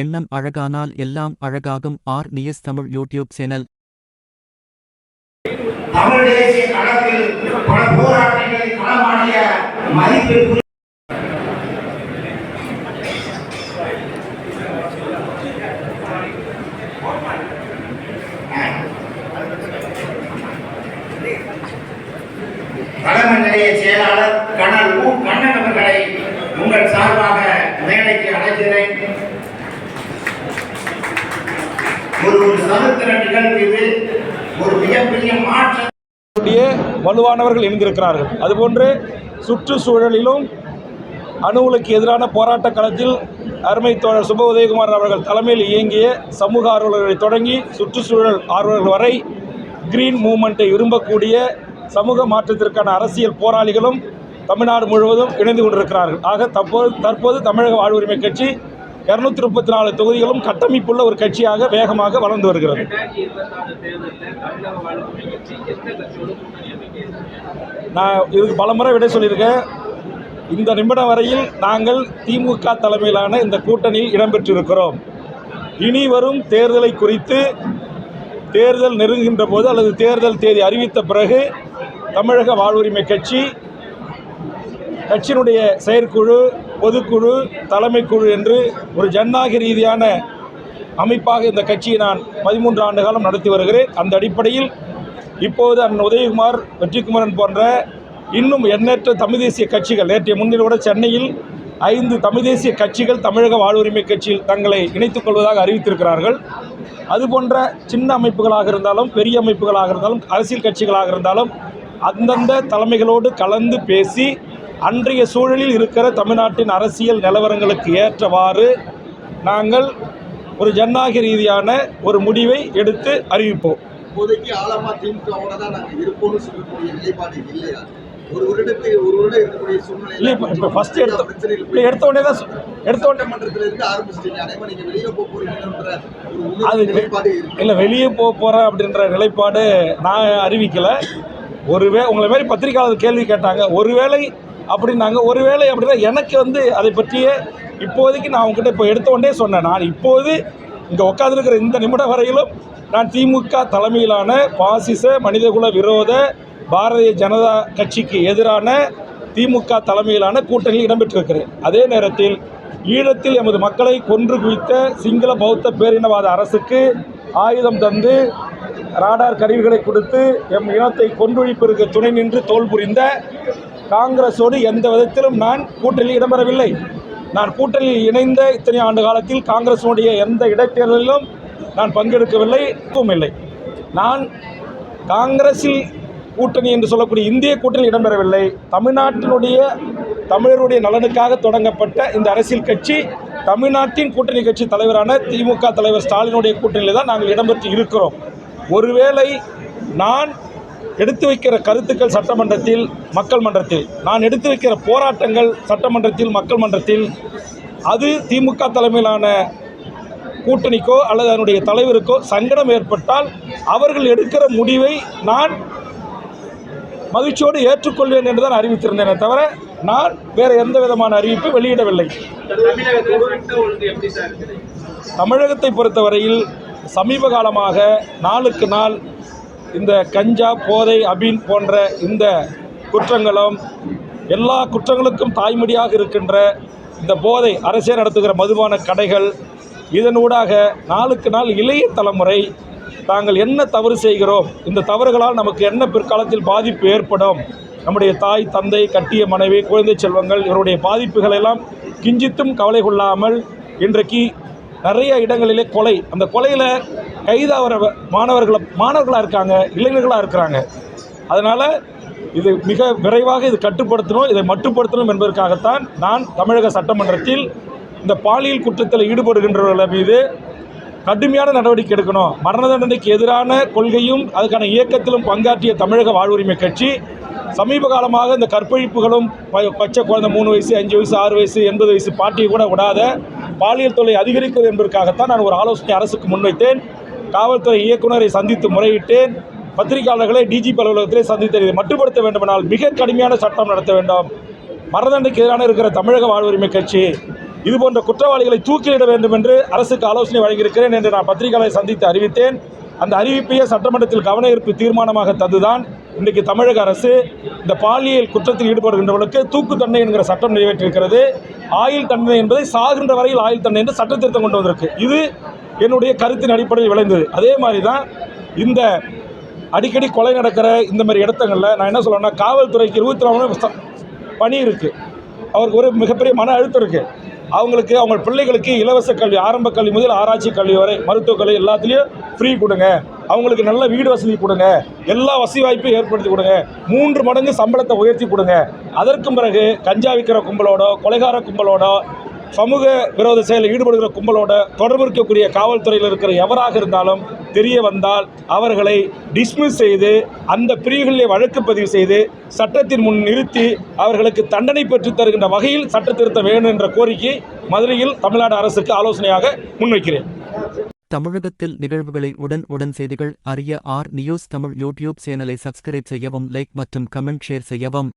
எண்ணம் அழகானால் எல்லாம் அழகாகும். R. News Tamil YouTube channel. Tamil தேசிய களத்தில் பல போராட்டங்களில் களமாடிய மதிப்பிற்கு ஒரு நிகழ்வு இது ஒரு மிகப்பெரிய மாற்றம் வலுவானவர்கள் இணைந்திருக்கிறார்கள். அதுபோன்று சுற்றுச்சூழலிலும் அணுவுக்கு எதிரான போராட்ட களத்தில் அருமை தோழர் சுப உதயகுமார் அவர்கள் தலைமையில் இயங்கிய சமூக ஆர்வலர்களை தொடங்கி சுற்றுச்சூழல் ஆர்வலர்கள் வரை கிரீன் மூமெண்ட்டை விரும்பக்கூடிய சமூக மாற்றத்திற்கான அரசியல் போராளிகளும் தமிழ்நாடு முழுவதும் இணைந்து கொண்டிருக்கிறார்கள். ஆக தற்போது தற்போது தமிழக வாழ்வுரிமை கட்சி இருநூத்தி முப்பத்தி நாலு தொகுதிகளும் கட்டமைப்புள்ள ஒரு கட்சியாக வேகமாக வளர்ந்து வருகிறது. நான் இதுக்கு பலமுறை விடை சொல்லியிருக்கேன். இந்த நிமிடம் வரையில் நாங்கள் திமுக தலைமையிலான இந்த கூட்டணியில் இடம்பெற்றிருக்கிறோம். இனி வரும் தேர்தலை குறித்து தேர்தல் நெருங்குகின்ற போது அல்லது தேர்தல் தேதி அறிவித்த பிறகு தமிழக வாழ்வுரிமை கட்சி கட்சியினுடைய செயற்குழு பொதுக்குழு தலைமைக்குழு என்று ஒரு ஜனநாயக ரீதியான அமைப்பாக இந்த கட்சியை நான் பதிமூன்று ஆண்டு காலம் நடத்தி வருகிறேன். அந்த அடிப்படையில் இப்போது அண்ணன் உதயகுமார் வெற்றிக்குமரன் போன்ற இன்னும் எண்ணற்ற தமிழ் தேசிய கட்சிகள் நேற்றைய முன்னிலோட சென்னையில் ஐந்து தமிழ் தேசிய கட்சிகள் தமிழக வாழ்வுரிமை கட்சியில் தங்களை இணைத்துக் கொள்வதாக அறிவித்திருக்கிறார்கள். அதுபோன்ற சின்ன அமைப்புகளாக இருந்தாலும் பெரிய அமைப்புகளாக இருந்தாலும் அரசியல் கட்சிகளாக இருந்தாலும் அந்தந்த தலைமைகளோடு கலந்து பேசி அன்றைய சூழலில் இருக்கிற தமிழ்நாட்டின் அரசியல் நிலவரங்களுக்கு ஏற்றவாறு நாங்கள் ஒரு ஜனநாயக ரீதியான ஒரு முடிவை எடுத்து அறிவிப்போம். இப்போதைக்கு ஆழமா திமுகவோட தான் இருப்போம்னு சொல்லக்கூடிய நிலைப்பாடு இல்லையா? ஒரு வருடத்தை ஒரு வருடம் இருக்கக்கூடிய சூழ்நிலை இல்லை இப்போ இப்போ ஃபஸ்ட்டு எடுத்த உடனே தான் எடுத்த உடனே மன்றத்துல இருந்து ஆரம்பிச்சிட்டீங்க. அதே மாதிரி நீங்க வெளியே போக போறீங்கன்ற அது நிலைப்பாடு இல்லை வெளியே போக போகிறேன் அப்படின்ற நிலைப்பாடு நான் அறிவிக்கலை. ஒருவே உங்களை மாதிரி பத்திரிகையாளர் கேள்வி கேட்டாங்க. ஒருவேளை அப்படின்னாங்க. ஒருவேளை அப்படின்னா எனக்கு வந்து அதை பற்றிய இப்போதைக்கு நான் உங்ககிட்ட இப்போ எடுத்த சொன்னேன். நான் இப்போது இங்கே உட்காந்துருக்கிற இந்த நிமிடம் வரையிலும் நான் திமுக தலைமையிலான பாசிச மனிதகுல விரோத பாரதிய ஜனதா கட்சிக்கு எதிரான திமுக தலைமையிலான கூட்டணியில் இடம்பெற்றிருக்கிறேன். அதே நேரத்தில் ஈழத்தில் எமது மக்களை கொன்று குவித்த சிங்கள பௌத்த பேரினவாத அரசுக்கு ஆயுதம் தந்து ராடார் கருவிகளை கொடுத்து எம் இனத்தை கொன்றொழிப்பிற்கு துணை நின்று தோல் புரிந்த காங்கிரஸோடு எந்த விதத்திலும் நான் கூட்டணியில் இடம்பெறவில்லை. நான் கூட்டணியில் இணைந்த இத்தனை ஆண்டு காலத்தில் காங்கிரஸுடைய எந்த இடைத்தேர்தலிலும் நான் பங்கெடுக்கவில்லை எதுவும் இல்லை. நான் காங்கிரஸில் கூட்டணி என்று சொல்லக்கூடிய இந்திய கூட்டணியில் இடம்பெறவில்லை. தமிழ்நாட்டினுடைய தமிழருடைய நலனுக்காக தொடங்கப்பட்ட இந்த அரசியல் கட்சி தமிழ்நாட்டின் கூட்டணி கட்சி தலைவரான திமுக தலைவர் ஸ்டாலினுடைய கூட்டணியில் தான் நாங்கள் இடம்பெற்று இருக்கிறோம். ஒருவேளை நான் எடுத்து வைக்கிற கருத்துக்கள் சட்டமன்றத்தில் மக்கள் மன்றத்தில். நான் எடுத்து வைக்கிற போராட்டங்கள் சட்டமன்றத்தில் மக்கள் மன்றத்தில். அது திமுக தலைமையிலான கூட்டணிக்கோ அல்லது அதனுடைய தலைவருக்கோ சங்கடம் ஏற்பட்டால் அவர்கள் எடுக்கிற முடிவை நான் மகிழ்ச்சியோடு ஏற்றுக்கொள்வேன் என்று தான் அறிவித்திருந்தேனே தவிர நான் வேறு எந்த விதமான அறிவிப்பு வெளியிடவில்லை. தமிழகத்தை பொறுத்தவரையில் சமீப காலமாக நாளுக்கு நாள் இந்த கஞ்சா போதை அபின் போன்ற இந்த குற்றங்களும் எல்லா குற்றங்களுக்கும் தாய்மடியாக இருக்கின்ற இந்த போதை அரசே நடத்துகிற மதுபான கடைகள் இதனூடாக நாளுக்கு நாள் இளைய தலைமுறை தாங்கள் என்ன தவறு செய்கிறோம் இந்த தவறுகளால் நமக்கு என்ன பிற்காலத்தில் பாதிப்பு ஏற்படும்? நம்முடைய தாய் தந்தை கட்டிய மனைவி குழந்தை செல்வங்கள் இவருடைய பாதிப்புகளெல்லாம் கிஞ்சித்தும் கவலை கொள்ளாமல் இன்றைக்கு நிறைய இடங்களிலே கொலை. அந்த கொலையில் கைதாகிற மாணவர்களை மாணவர்களாக இருக்காங்க இளைஞர்களாக இருக்கிறாங்க. அதனால் இது மிக விரைவாக இது கட்டுப்படுத்தணும் இதை மட்டுப்படுத்தணும் என்பதற்காகத்தான் நான் தமிழக சட்டமன்றத்தில் இந்த பாலியல் குற்றத்தில் ஈடுபடுகின்றவர்கள் மீது கடுமையான நடவடிக்கை எடுக்கணும். மரண தண்டனைக்கு எதிரான கொள்கையும் அதுக்கான இயக்கத்திலும் பங்காற்றிய தமிழக வாழ்வுரிமை கட்சி சமீப காலமாக இந்த கற்பழிப்புகளும் ப- பச்சை குழந்தை மூணு வயசு அஞ்சு வயசு ஆறு வயசு எண்பது வயசு பாட்டியை கூட விடாத பாலியல் தொல்லை அதிகரிக்கிறது என்பதற்காகத்தான் நான் ஒரு ஆலோசனை அரசுக்கு முன்வைத்தேன். காவல்துறை இயக்குனரை சந்தித்து முறையிட்டேன். பத்திரிகையாளர்களை டிஜிபி அலுவலகத்திலே சந்தித்து இதை மட்டுப்படுத்த வேண்டுமானால் மிக கடுமையான சட்டம் நடத்த வேண்டும். மரணதண்டனைக்கு எதிரான இருக்கிற தமிழக வாழ்வுரிமை கட்சி இது போன்ற குற்றவாளிகளை தூக்கிலிட வேண்டும் என்று அரசுக்கு ஆலோசனை வழங்கியிருக்கிறேன் என்று நான் பத்திரிகையாளரை சந்தித்து அறிவித்தேன். அந்த அறிவிப்பையே சட்டமன்றத்தில் கவன ஈர்ப்பு தீர்மானமாக தந்துதான் இன்றைக்கு தமிழக அரசு இந்த பாலியல் குற்றத்தில் ஈடுபடுகின்றவர்களுக்கு தூக்கு தண்டனை என்கிற சட்டம் நிறைவேற்றியிருக்கிறது. ஆயுள் தண்டனை என்பதை சாகின்ற வரையில் ஆயுள் தண்டனை என்று சட்ட திருத்தம் கொண்டு வந்திருக்கு. இது என்னுடைய கருத்தின் அடிப்படையில் விளைந்தது. அதே மாதிரி தான் இந்த அடிக்கடி கொலை நடக்கிற இந்த மாதிரி இடத்துங்களில் நான் என்ன சொல்லணும்னா காவல்துறைக்கு இருபத்தி நாலு பணி இருக்குது அவருக்கு ஒரு மிகப்பெரிய மன அழுத்தம் இருக்குது அவங்களுக்கு அவங்க பிள்ளைகளுக்கு இலவச கல்வி ஆரம்ப கல்வி முதல் ஆராய்ச்சி கல்வி வரை மருத்துவக் கல்வி எல்லாத்துலேயும் ஃப்ரீ கொடுங்க. அவங்களுக்கு நல்ல வீடு வசதி கொடுங்க. எல்லா வசதி வாய்ப்பையும் ஏற்படுத்தி கொடுங்க. மூன்று மடங்கு சம்பளத்தை உயர்த்தி கொடுங்க. அதற்கும் பிறகு கஞ்சா விற்கிற கும்பலோட கொலைகார கும்பலோட சமூக விரோத செயலில் ஈடுபடுகிற கும்பலோட தொடர்பு இருக்கக்கூடிய காவல்துறையில் இருக்கிற எவராக இருந்தாலும் தெரிய வந்தால் அவர்களை டிஸ்மிஸ் செய்து அந்த பிரிவுகளிலே வழக்கு பதிவு செய்து சட்டத்தின் முன் நிறுத்தி அவர்களுக்கு தண்டனை பெற்றுத் தருகின்ற வகையில் சட்ட திருத்த வேண்டும் என்ற கோரிக்கை மதுரையில் தமிழ்நாடு அரசுக்கு ஆலோசனையாக முன்வைக்கிறேன். தமிழகத்தில் நிகழ்வுகளை உடன் உடன் செய்திகள் அறிய ஆர் நியூஸ் தமிழ் யூடியூப் சேனலை சப்ஸ்கிரைப் செய்யவும் லைக் மற்றும் கமெண்ட் ஷேர் செய்யவும்.